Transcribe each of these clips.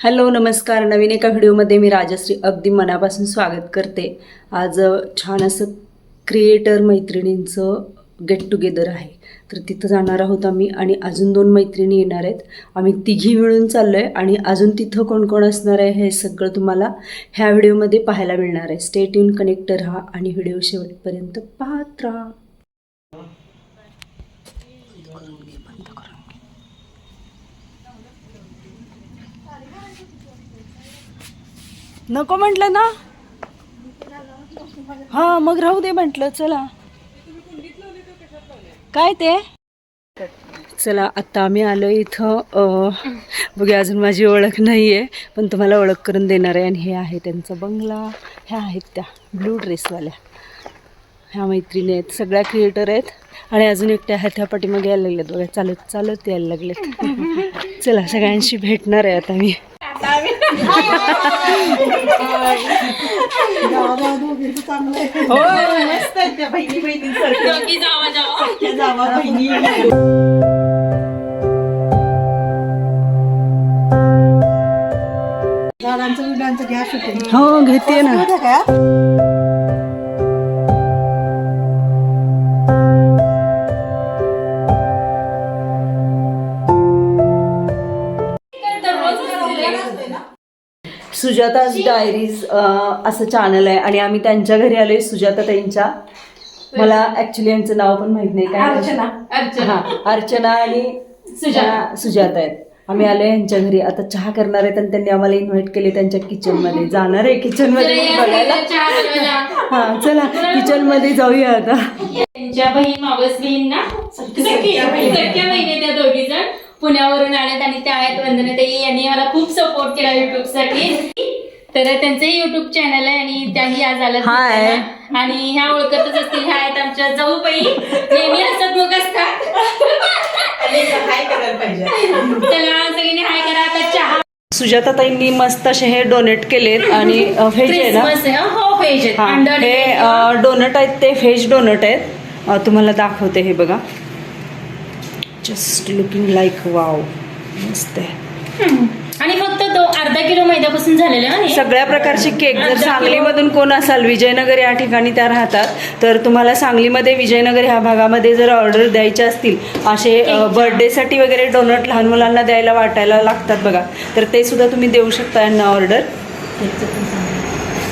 Hello नमस्कार. नवीन एका व्हिडिओमध्ये मी राजश्री अगदी मनापासून स्वागत करते. आज छान असं क्रिएटर मैत्रिणींचं गेट टुगेदर आहे. तर तिथं जाणार आहोत आम्ही आणि अजून दोन मैत्रिणी येणार आहेत. आम्ही तिघी मिळून चाललो आहे आणि अजून तिथं कोण कोण असणार आहे हे सगळं तुम्हाला ह्या व्हिडिओमध्ये पाहायला मिळणार आहे. स्टेट इन कनेक्ट राहा आणि व्हिडिओ शेवटपर्यंत पाहत राहा. नको म्हटलं ना? हा मग राहू दे म्हटलं चला. काय ते? चला आता आम्ही आलो इथं बघा बघूया अजून माझी ओळख नाही आहे पण तुम्हाला ओळख करून देणार आहे. आणि हे आहे त्यांचा बंगला. ह्या आहेत त्या ब्लू ड्रेसवाल्या. ह्या मैत्रिणी आहेत सगळ्या क्रिएटर आहेत. आणि अजून एकट्या आहेत ह्या पाठीमागे यायला लागल्यात बघा. चालत चालत यायला लागलेत. चला सगळ्यांशी भेटणार आहे आता मी. झाडांचं बिडांचं घ्या शूटिंग हो घेते ना. काय सुजाताज डायरीज असं चॅनल आहे आणि आम्ही त्यांच्या घरी आलोय सुजाता ताईंच्या. मला ऍक्च्युली यांचं नाव पण माहीत नाही काय अर्चना. हा अर्चना आणि सुजा सुजाता. आहेत. आम्ही आलोय यांच्या घरी. आता चहा करणार आहेत आणि त्यांनी आम्हाला इन्व्हाइट केले त्यांच्या किचनमध्ये जाणार आहे किचनमध्ये बघायला. हा चला किचनमध्ये जाऊया आता. त्यांच्या बहीण मावस बहीण ना? सख्या बहिणी. त्या दोघी जण. पुण्यावरून आल्यात आणि त्या आहेत वंदनाताई. यांनी मला खूप सपोर्ट केला युट्यूबसाठी. तर त्यांचं युट्यूब चॅनल आहे आणि त्याही आज आलं Hi. आणि ह्या ओळखतच असतील. ह्या आहेत आमच्या जाऊबाई नेहमी हसतमुख असतात. काय करायला पाहिजे चला सगळ्यांनी हाय करा. आता चहा. सुजाता ताईंनी मस्त असे हे डोनेट केलेत आणि व्हेज आहे ना? क्रिसमस आहे. हो व्हेज आहेत. हा, हे डोनट आहेत. ते व्हेज डोनट आहेत. अ, तुम्हाला दाखवते हे बघा. जस्ट लुकिंग लाईक वाव मस्त आहे. आणि फक्त तो अर्धा किलो मैद्यापासून झालेला? सगळ्या प्रकारचे केक जर सांगलीमधून कोण असाल विजयनगर या ठिकाणी त्या राहतात तर तुम्हाला सांगलीमध्ये विजयनगर ह्या भागामध्ये जर ऑर्डर द्यायचे असतील असे बर्थडेसाठी वगैरे डोनट लहान मुलांना द्यायला वाटायला लागतात बघा. तर ते सुद्धा तुम्ही देऊ शकता यांना ऑर्डर.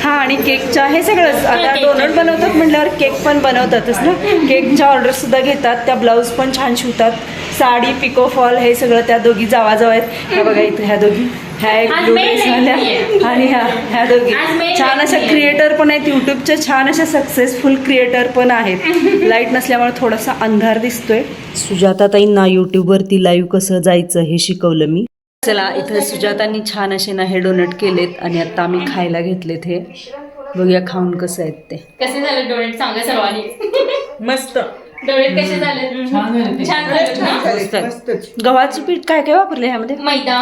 हा आणि केकच्या हे सगळंच. आता. डोनट बनवतात म्हटल्यावर केक पण बनवतातच ना. केकच्या ऑर्डर सुद्धा घेतात. त्या ब्लाऊज पण छान शिवतात. साडी पिको फॉल हे सगळं त्या दोघी जावा जावा आहेत. ह्या बघा इथे ह्या दोघी. ह्या एक ड्रेस झाल्या. आणि ह्या ह्या दोघी. छान अशा. क्रिएटर पण आहेत. युट्यूबच्या छान अशा सक्सेसफुल क्रिएटर पण आहेत. लाइट नसल्यामुळे थोडासा अंधार दिसतोय. सुजाताताईंना युट्यूबवरती लाईव्ह कसं जायचं हे शिकवलं मी. चला इथं सुजातांनी छान असे ना हे डोनेट केलेत आणि आता आम्ही खायला घेतलेत हे. बघूया खाऊन कसं आहेत ते. कसे झाले डोनेट सांगा सर्वांनी. मस्त. डोनेट कसे झाले? छान झाले. गव्हाचं पीठ काय काय वापरलं ह्यामध्ये? मैदा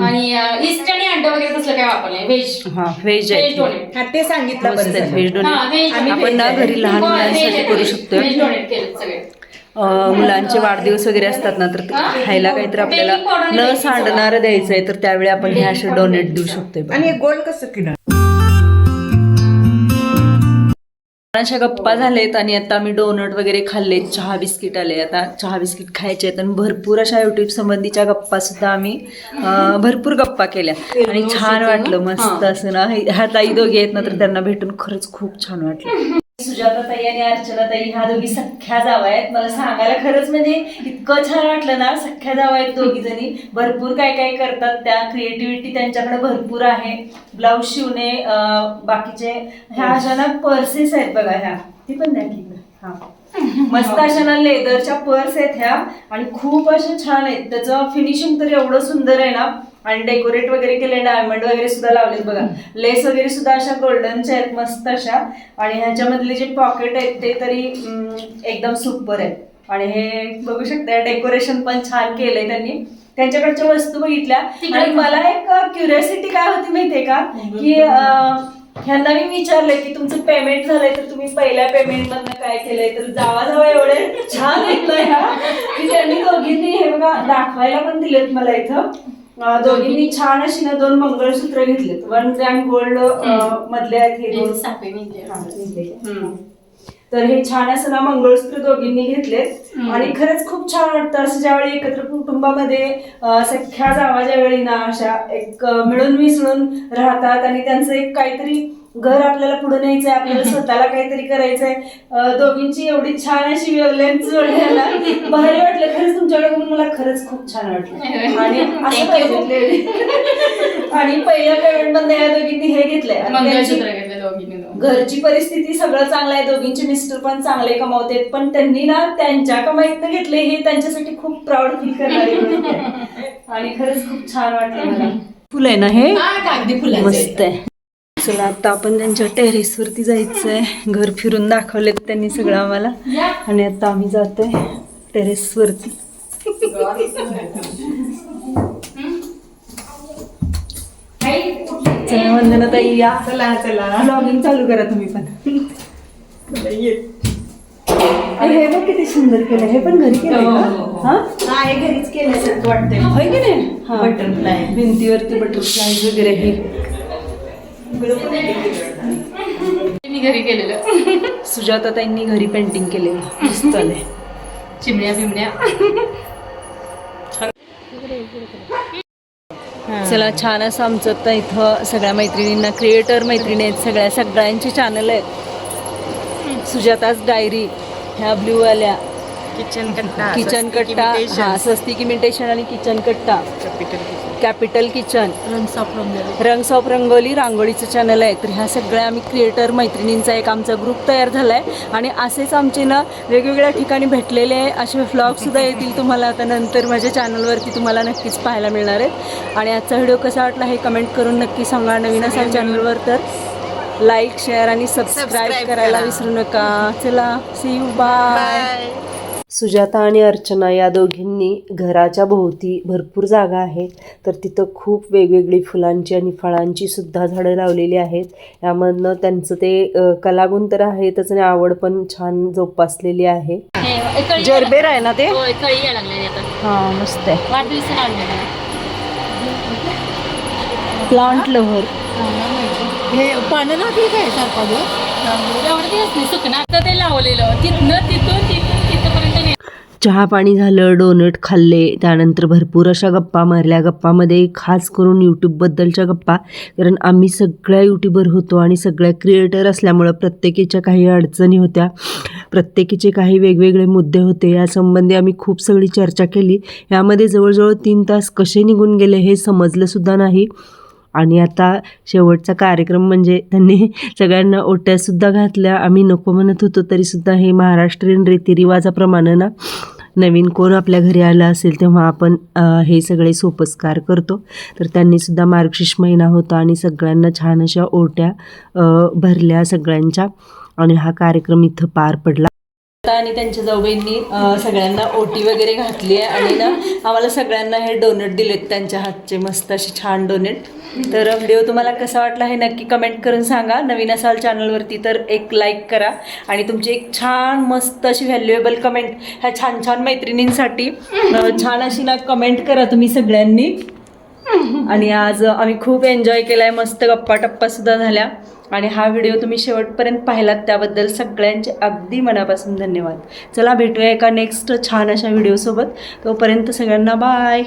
आणि इस्ट आणि अंड वगैरे तसलं काय वापरलंय? व्हेज हा व्हेज व्हेज आहे डोनेट हा ते सांगितलं बरं व्हेज हा, डोनेट. आपण ना घरी लहान हो, मुलांसाठी करू आहे. शकतोय. Veg donate केलेत सगळे. अं, मुलांचे वाढदिवस वगैरे असतात ना तर ते? खायला काहीतरी आपल्याला न. सांडणार द्यायचंय तर त्यावेळी आपण हे असे डोनेट देऊ. शकतोय. आणि हे गोल्ड कसं किलो अशा गप्पा झालेत आणि आता आम्ही डोनट वगैरे खाल्ले चहा बिस्किट आले. आता चहा बिस्किट खायचे आहेत आणि भरपूर अशा युट्यूब संबंधीच्या गप्पा सुद्धा आम्ही भरपूर गप्पा केल्या. आणि छान वाटलं. मस्त असं ना ह्या ताई दोघी आहेत ना तर त्यांना भेटून खरंच खूप छान वाटलं. सुजाता ताई आणि अर्चना ताई ह्या दोघी सख्या जावा आहेत. मला सांगायला खरंच म्हणजे इतकं छान वाटलं ना सख्या जावा आहेत दोघी जणी. भरपूर काय काय करतात त्या क्रिएटिव्हिटी त्यांच्याकडे भरपूर आहे. ब्लाऊज शिवणे बाकीचे ह्या अशा ना पर्सेस आहेत बघा ह्या. ती पण द्या की. हा. मस्त अशा ना लेदरच्या पर्स आहेत ह्या. आणि खूप अशा छान आहेत. त्याचं फिनिशिंग तर एवढं सुंदर आहे ना आणि डेकोरेट वगैरे केले डायमंड वगैरे सुद्धा लावलेत बघा. लेस वगैरे सुद्धा अशा गोल्डनच्या आहेत मस्त अशा. आणि ह्याच्यामधले जे पॉकेट आहेत ते तरी एकदम सुपर आहेत. आणि हे बघू शकता डेकोरेशन पण छान केलंय त्यांनी. त्यांच्याकडच्या वस्तू बघितल्या. आणि मला एक क्युरियोसिटी काय होती माहितीये का? की ह्यांना मी विचारलंय की तुमचं पेमेंट झालंय तर तुम्ही पहिल्या पेमेंट मधनं काय केलंय? तर जावा जावा एवढे छान ह्या. की त्यांनी दोघींनी हे बघा दाखवायला पण दिलेत मला इथं. दोघींनी छान अशी ना दोन मंगळसूत्र घेतलेत. वन ग्रॅम गोल्ड मधले आहेत हे दोन साखळी. तर हे छान असं ना मंगळसूत्र दोघींनी घेतलेत. आणि खरंच खूप छान वाटतं असं ज्यावेळी एकत्र कुटुंबामध्ये सख्या जावा ज्यावेळी ना अशा एक मिळून मिसळून राहतात आणि त्यांचं एक काहीतरी घर आपल्याला पुढे न्यायचंय आपल्याला स्वतःला काहीतरी करायचंय. दोघींची एवढी छान अशी वेवलेंथ ना भारी वाटलं. खरंच तुमच्याकडे बघून मला खरंच खूप छान वाटलं. आणि असं पाहिजे आणि पहिल्या पेमेंटमध्ये या दोघींनी हे घेतलंय. घरची परिस्थिती सगळं चांगलं आहे. दोघींचे मिस्टर पण चांगले कमावते पण त्यांनी ना त्यांच्या कमाईतनं घेतले हे त्यांच्यासाठी खूप प्राऊड फील करणारी. आणि खरंच खूप छान वाटलं मला. फुल आहे ना हे? मस्त आहे. चला आता आपण त्यांच्या टेरेस वरती जायचंय. घर फिरून दाखवलेत त्यांनी सगळं आम्हाला. आणि आता आम्ही जातोय टेरेस वरती. आई, कुठली? चला वंदना ताई या. चला चला. ब्लॉगिंग चालू करा तुम्ही पण. हे बघ किती सुंदर केलं हे पण घरी केलं हो, हो, हो. हा? हा घरीच केल्यासारखं वाटतंय. होय की नाही. बटरफ्लाय भिंतीवरती बटरफ्लाय वगैरे हे. मी घरी केलेलं सुजाता ताईंनी घरी पेंटिंग केलेलं मस्त आलंय चिमण्या बिमण्या. चला छान असं आमचं आता इथं सगळ्या मैत्रिणींना क्रिएटर मैत्रिणी आहेत सगळ्या सगळ्यांची चॅनल आहेत. सुजाताच डायरी ह्या ब्ल्यू वाल्या. किचन कट्टा किचन कट्टा हा स्वस्तिक इमिटेशन आणि किचन कट्टा. Capital kitchen rungs of Rangoli रांगोळीचं चॅनल आहे. तर ह्या सगळ्या आम्ही क्रिएटर मैत्रिणींचा एक आमचा ग्रुप तयार झाला आहे आणि असेच आमचे ना वेगवेगळ्या ठिकाणी भेटलेले असे व्लॉगसुद्धा येतील तुम्हाला आता नंतर माझ्या चॅनलवरती तुम्हाला नक्कीच पाहायला मिळणार आहेत. आणि आजचा व्हिडिओ कसा वाटला हे कमेंट करून नक्की सांगा. नवीन असाल चॅनलवर तर लाईक शेअर आणि सबस्क्राईब करायला करा. विसरू नका. चला सी यू बाय सुजाता आणि अर्चना या दोघींनी घराच्या भोवती भरपूर जागा आहे तर तिथं खूप वेगवेगळी फुलांची आणि फळांची सुद्धा झाडं लावलेली आहेत. यामधनं त्यांचं ते कलागुण तर आहेतच आणि आवड पण छान जोपासलेली आहे. जरबेर आहे ना ते? हां मस्त आहे. Plant lover. हे पानं काय दिवस नाही सुकणार आता ते लावलेलं. तिथनं तिथून. चहा पाणी झालं डोनट खाल्ले त्यानंतर भरपूर अशा गप्पा मारल्या. गप्पामध्ये खास करून यूट्यूबबद्दलच्या गप्पा कारण आम्ही सगळ्या यूट्यूबर होतो आणि सगळ्या क्रिएटर असल्यामुळं प्रत्येकीच्या काही अडचणी होत्या. प्रत्येकीचे काही वेगवेगळे मुद्दे होते. यासंबंधी आम्ही खूप सगळी चर्चा केली. यामध्ये जवळजवळ तीन तास कसे निघून गेले हे समजलंसुद्धा नाही. आणि आता शेवटचा कार्यक्रम म्हणजे त्यांनी सगळ्यांना ओट्यासुद्धा घातल्या. आम्ही नको म्हणत होतो तरीसुद्धा हे महाराष्ट्रीयन रीतिरिवाजाप्रमाणे ना नवीन कोण आपल्या घरी आलं असेल तेव्हा आपण हे सगळे सोपस्कार करतो. तर त्यांनीसुद्धा मार्गशीर्ष महिना होता आणि सगळ्यांना छान अशा ओट्या भरल्या सगळ्यांच्या आणि हा कार्यक्रम इथं पार पडला. आणि त्यांच्या जाऊबाईंनी सगळ्यांना ओटी वगैरे घातली आहे आणि ना आम्हाला सगळ्यांना हे डोनेट दिलेत त्यांच्या हातचे मस्त असे छान डोनेट तर व्हिडिओ तुम्हाला कसा वाटला हे नक्की कमेंट करून सांगा. नवीन असाल चॅनलवरती तर एक लाईक करा आणि तुमची एक छान मस्त अशी व्हॅल्युएबल कमेंट ह्या छान छान मैत्रिणींसाठी छान अशी ना कमेंट करा तुम्ही सगळ्यांनी. आणि आज आम्ही खूप एन्जॉय केलाय मस्त गप्पा टप्पा सुद्धा झाल्या. आणि हा व्हिडिओ तुम्ही शेवटपर्यंत पाहिलात त्याबद्दल सगळ्यांचे अगदी मनापासून धन्यवाद. चला भेटूया एका नेक्स्ट छान अशा व्हिडिओसोबत तोपर्यंत सगळ्यांना बाय